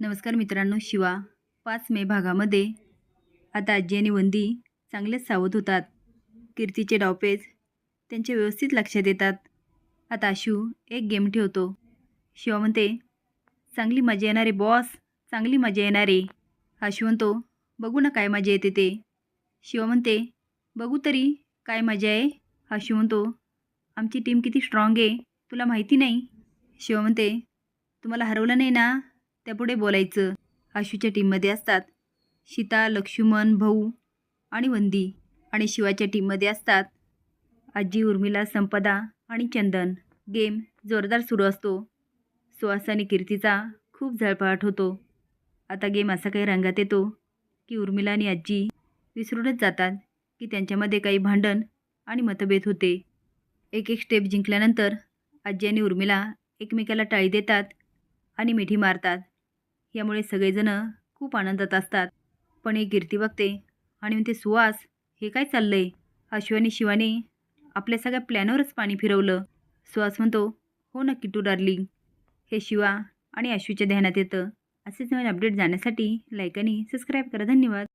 नमस्कार मित्रांनो शिवा पाच मे भागामध्ये. आता आजी आणि वंदी चांगलेच सावध होतात. कीर्तीचे डावपेच त्यांचे व्यवस्थित लक्षात येतात. आता आशू एक गेम ठेवतो. शिवा म्हणते चांगली मजा येणारे बॉस चांगली मजा येणारे. आशू म्हणतो बघू ना काय मजा येते ते. शिवा म्हणते बघू तरी काय मजा आहे. आशू म्हणतो आमची टीम किती स्ट्रॉंग आहे तुला माहिती नाही. शिवा म्हणते तुम्हाला हरवलं नाही ना? त्यापुढे बोलायचं. आशूच्या टीममध्ये असतात. सीता लक्ष्मण भाऊ आणि वंदी आणि शिवाच्या टीममध्ये असतात. आजी उर्मिला संपदा आणि चंदन. गेम जोरदार सुरू असतो. सुहास आणि कीर्तीचा खूप झळपाट होतो. आता गेम असा काही रंगात येतो की उर्मिला आणि आजी विसरूनच जातात की त्यांच्यामध्ये काही भांडण आणि मतभेद होते. एक एक स्टेप जिंकल्यानंतर आजी आणि उर्मिला एकमेकाला टाळी देतात आणि मिठी मारतात. यामुळे सगळेजणं खूप आनंदात असतात. पण एक कीर्ती बघते. आणि म्हणते सुहास हे काय चाललं आहे अश्वानी शिवाने आपल्या सगळ्या प्लॅनवरच पाणी फिरवलं. सुहास म्हणतो हो नक्की टू डार्लिंग. हे शिवा आणि अश्वीच्या ध्यानात येतं. असेच नवीन अपडेट जाण्यासाठी लाईक आणि सबस्क्राईब करा. धन्यवाद.